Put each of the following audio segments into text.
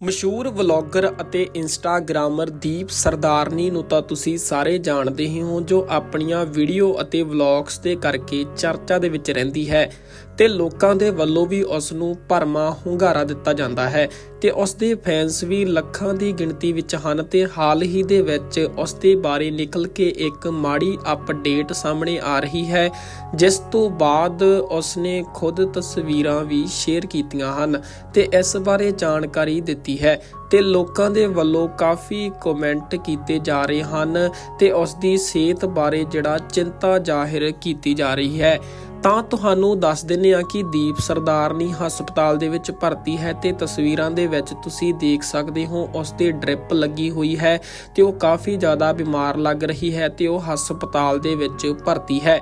ਮਸ਼ਹੂਰ ਵਲੌਗਰ ਅਤੇ ਇੰਸਟਾਗ੍ਰਾਮਰ ਦੀਪ ਸਰਦਾਰਨੀ ਨੂੰ ਤਾਂ ਤੁਸੀਂ ਸਾਰੇ ਜਾਣਦੇ ਹੀ ਹੋ ਜੋ ਆਪਣੀਆਂ ਵੀਡੀਓ ਅਤੇ ਵਲੌਗਸ ਦੇ ਕਰਕੇ ਚਰਚਾ ਦੇ ਵਿੱਚ ਰਹਿੰਦੀ ਹੈ। ਤੇ ਲੋਕਾਂ ਦੇ ਵੱਲੋਂ ਵੀ ਉਸ ਨੂੰ ਭਰਮਾ ਹੁੰਗਾਰਾ ਦਿੱਤਾ ਜਾਂਦਾ ਹੈ ਤੇ ਉਸ ਦੇ ਫੈਨਸ ਵੀ ਲੱਖਾਂ ਦੀ ਗਿਣਤੀ ਵਿੱਚ ਹਨ ਤੇ ਹਾਲ ਹੀ ਦੇ ਵਿੱਚ ਉਸ ਦੇ ਬਾਰੇ ਨਿਕਲ ਕੇ ਇੱਕ ਮਾੜੀ ਅਪਡੇਟ ਸਾਹਮਣੇ ਆ ਰਹੀ ਹੈ, ਜਿਸ ਤੋਂ ਬਾਅਦ ਉਸਨੇ ਖੁਦ ਤਸਵੀਰਾਂ ਵੀ ਸ਼ੇਅਰ ਕੀਤੀਆਂ ਹਨ ਤੇ ਇਸ ਬਾਰੇ ਜਾਣਕਾਰੀ ਦਿੱਤੀ ਹੈ ਤੇ ਲੋਕਾਂ ਦੇ ਵੱਲੋਂ ਕਾਫੀ ਕਮੈਂਟ ਕੀਤੇ ਜਾ ਰਹੇ ਹਨ ਤੇ ਉਸ ਦੀ ਸਿਹਤ ਬਾਰੇ ਜਿਹੜਾ ਚਿੰਤਾ ਜ਼ਾਹਿਰ ਕੀਤੀ ਜਾ ਰਹੀ ਹੈ। ਤਾਂ ਤੁਹਾਨੂੰ ਦੱਸ ਦਿੰਨੇ ਆ ਕਿ ਦੀਪ ਸਰਦਾਰਨੀ ਹਸਪਤਾਲ ਦੇ ਵਿੱਚ ਭਰਤੀ ਹੈ ਤੇ ਤਸਵੀਰਾਂ ਦੇ ਵਿੱਚ ਤੁਸੀਂ ਦੇਖ ਸਕਦੇ ਹੋ, ਉਸ ਤੇ ਡ੍ਰਿਪ ਲੱਗੀ ਹੋਈ ਹੈ ਤੇ ਉਹ ਕਾਫੀ ਜ਼ਿਆਦਾ ਬਿਮਾਰ ਲੱਗ ਰਹੀ ਹੈ ਤੇ ਉਹ ਹਸਪਤਾਲ ਦੇ ਵਿੱਚ ਭਰਤੀ ਹੈ।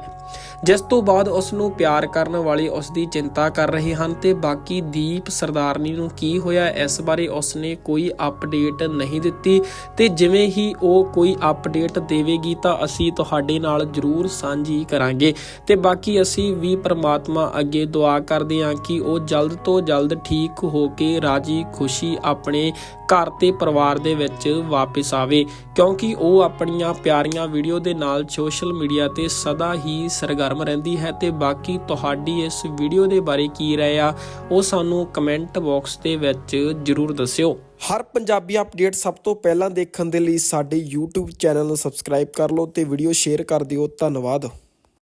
ਜਿਸ ਤੋਂ ਬਾਅਦ ਉਸ ਨੂੰ ਪਿਆਰ ਕਰਨ ਵਾਲੇ ਉਸ ਦੀ ਚਿੰਤਾ ਕਰ ਰਹੇ ਹਨ ਤੇ ਬਾਕੀ ਦੀਪ ਸਰਦਾਰਨੀ ਨੂੰ ਕੀ ਹੋਇਆ, ਇਸ ਬਾਰੇ ਉਸ ਨੇ ਕੋਈ ਅਪਡੇਟ ਨਹੀਂ ਦਿੱਤੀ ਤੇ ਜਿਵੇਂ ਹੀ ਉਹ ਕੋਈ ਅਪਡੇਟ ਦੇਵੇਗੀ ਤਾਂ ਅਸੀਂ ਤੁਹਾਡੇ ਨਾਲ ਜਰੂਰ ਸਾਂਝੀ ਕਰਾਂਗੇ। ਤੇ ਬਾਕੀ ਅਸੀਂ ਵੀ ਪ੍ਰਮਾਤਮਾ ਅੱਗੇ ਦੁਆ ਕਰਦੇ ਹਾਂ ਕਿ ਉਹ ਜਲਦ ਤੋਂ ਜਲਦ ਠੀਕ ਹੋ ਕੇ ਰਾਜੀ ਖੁਸ਼ੀ ਆਪਣੇ ਘਰ ਤੇ ਪਰਿਵਾਰ ਦੇ ਵਿੱਚ ਵਾਪਸ ਆਵੇ, ਕਿਉਂਕਿ ਉਹ ਆਪਣੀਆਂ ਪਿਆਰੀਆਂ ਵੀਡੀਓ ਦੇ ਨਾਲ ਸੋਸ਼ਲ ਮੀਡੀਆ ਤੇ ਸਦਾ ਹੀ ਸਰਗਰਮ ਰਹਿੰਦੀ ਹੈ ਤੇ ਬਾਕੀ ਤੁਹਾਡੀ ਇਸ ਵੀਡੀਓ ਦੇ ਬਾਰੇ ਕੀ ਰਾਏ ਆ, ਉਹ ਸਾਨੂੰ ਕਮੈਂਟ ਬਾਕਸ ਦੇ ਵਿੱਚ ਜਰੂਰ ਦੱਸਿਓ। ਹਰ ਪੰਜਾਬੀ ਅਪਡੇਟ ਸਭ ਤੋਂ ਪਹਿਲਾਂ ਦੇਖਣ ਦੇ ਲਈ ਸਾਡੇ YouTube ਚੈਨਲ ਨੂੰ ਸਬਸਕ੍ਰਾਈਬ ਕਰ ਲਓ ਤੇ ਵੀਡੀਓ ਸ਼ੇਅਰ ਕਰ ਦਿਓ। ਧੰਨਵਾਦ।